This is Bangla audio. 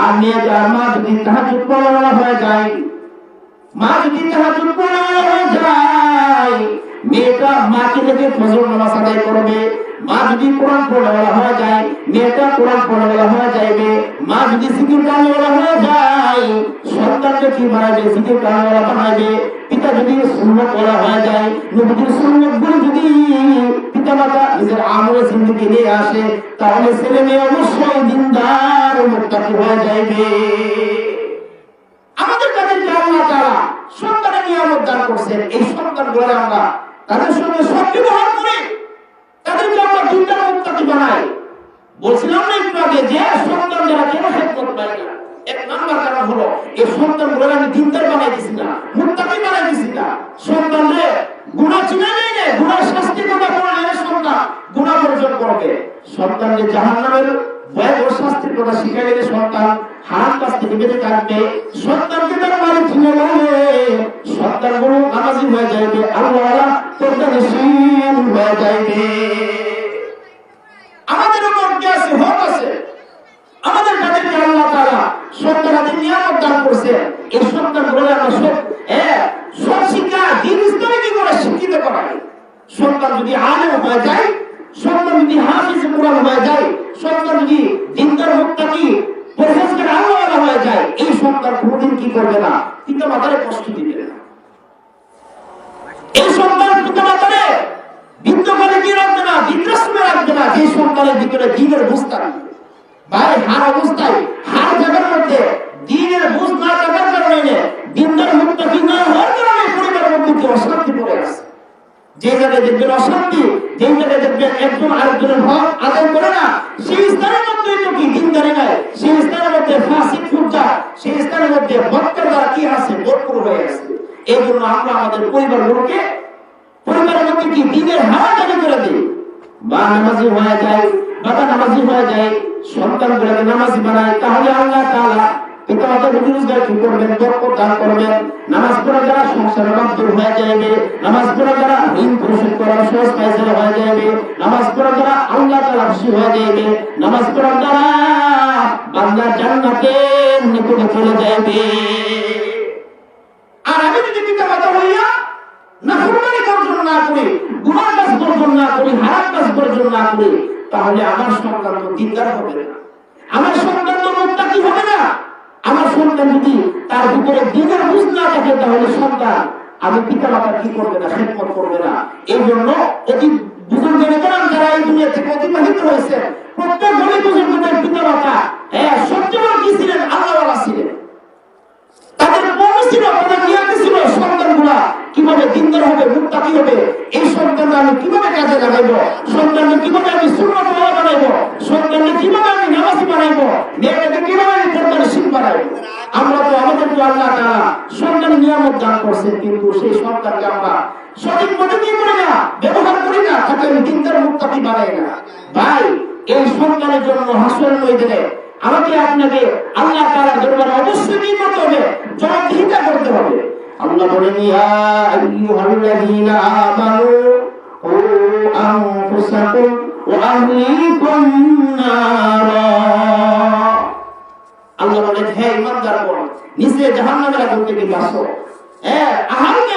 আর তাহাজুদ পড়া হয়ে যায়, মা হয়ে যায়, মেয়েটা ফজর নামাজ আদায় করবে হয়ে যায়, মেয়েটা কোরআন হয়ে যাইবে হয়ে যায় কি বানাবে পিতা যদি সুন্নত ওয়ালা হয়ে যায় সুন্নত যদি পিতা মাতা নিজের আমলে জিন্দগি নিয়ে আসে, তাহলে ছেলে মেয়ে অবশ্যই দিনদার আমাদের কাছে সন্তানের নিয়ামত দান করছেন, এই সন্তানগুলো আমরা তাদের সঙ্গে সদ্ব্যবহার করে তাদেরকে আমরা দুইটা মুক্তি বানাই। বলছিলাম না একটু আগে যে সন্তান যারা কেন খেদমত পায় না? এক নাম্বার কারণ হলো, এই সন্তানগুলো আমি দিনদার বানাই দিছি না মুক্তাকি বানাই দিছি না সন্তান রে গুণা চিনে নেই রে গুণার শাস্তি কথা করলে সন্তান গুণা বর্জন করবে সন্তান যে জাহান নামের ভয়াবহ শাস্তির কথা শিখে গেলে সন্তান হারাম কাছ থেকে বেঁচে থাকবে। সন্তানকে তার বাড়ি ফিরে সন্তানগুলো নামাজি হয়ে যাইবে, আল্লাহ পর্দানশীল হয়ে যাইবে। আমাদের কি আছে হক আছে। আমাদের কাছে আল্লাহ তাআলা সন্তানাদের নিয়ামত দান করছে। এই সন্তানগুলো আমরা সব হ্যাঁ সব শিক্ষা, দিন ইসলামে কি করে শিক্ষিত করাই সন্তান যদি আলেম হয়ে যায়, সন্তান যদি হাফিজ কোরআন হয়ে যায় সন্তান যদি দিনদার মুক্তাকি পরহেজগার আল্লাহ হয়ে যায় এই সন্তান কোনদিন কি করবে না? পিতা মাতারে কষ্ট দিবে না। এই সন্তান পিতা মাতারে বৃদ্ধ করে কি রাখবে না? বৃদ্ধাশ্রমে রাখবে না। যে সন্তানের ভিতরে দিনের বুঝ থাকবে ভাই, হার অবস্থায়, হার জায়গার মধ্যে দিনের বুঝ না থাকার কারণে মুক্ত হওয়ার কারণে পরিবারের মধ্যে অশান্তি পড়ে আছে যে জায়গায় দেখবেন অশান্তি যে জায়গায় দেখবেন একজন আরেকজনের হক আদায় করে না, সেই স্থানের তো কি? মধ্যে দ্বারা কি আছে? ভরপুর হয়ে আছে এই জন্য আমরা আমাদের পরিবারগুলোকে পরিবারের মধ্যে কি দিনের জারি করে দিই? মা নামাজি হয়ে যায় বাবা নামাজি হয়ে যায়, সন্তানগুলোকে নামাজি বানায়, তাহলে আল্লাহ করবেন নামাজ পড়া দ্বারা সংসার হয়ে যাবে নামাজ পড়া দ্বারা আল্লাহ হয়ে যাবে নামাজ পড়া দ্বারা বান্দা জান্নাতের নিকটে চলে যাবে আর আমি যদি পিতা মাতা হইয়া ফুরমানি বর্জন না করি গুনার কাজ বর্জন না করি হারাম কাজ বর্জন না করি, তাহলে আমার সন্তান তো দিনদার হবে না। আমার সন্তান তো মুত্তাকি হবে না। আমার সন্তান যদি তার ভিতরে দিনের বুঝ না থাকে, তাহলে সন্তান, আমি পিতা মাতা কি করবে না, খেদমত করবে না। এই জন্য অতি বুজুর্গের কারণ যারা এই দুনিয়া থেকে অতিবাহিত হয়েছে, প্রত্যেক ঘরে বুজুর্গদের পিতা মাতা হ্যাঁ সবচেয়ে বড় কি ছিলেন? আল্লাহওয়ালা ছিলেন। তাদের মন ছিল, তাদের নিয়ত ছিল সন্তানগুলা। কীভাবে দিনদার হবে, মুক্তাকি হবে, এই সন্তানকে আমি কীভাবে কাজে লাগাইবো? সন্তানকে কীভাবে আমি সুন্নত ওয়ালা বানাইবো? সন্তানকে কীভাবে আমি নামাজি বানাইবো? মেয়েটাকে কীভাবে আমি পর্দানশীল বানাইবো? আমরা তো আমাদের আল্লাহ তাআলা সন্তান নিয়ামত দান করছেন, কিন্তু সেই সন্তানকে আমরা সঠিক মনে কি করি না, ব্যবহার করি না, তাকে আমি দিনদার মুক্তাকি বানাই না। ভাই, এই সন্তানের জন্য হাসরের ময়দানে আমাকে আপনাকে আল্লাহ তাআলার দরবারে অবশ্যই করতে হবে জবাবদিহিতা করতে হবে। আল্লাহ আইয়ুহাল্লাযীনা আমানু, ও আনফুসাকুম ওয়া আহলিকুম আল্লাহ বলেন, হে ইমানদারগণ নিচে জাহান্নামের আগুন থেকে বাঁচো হ্যাঁ আহারকে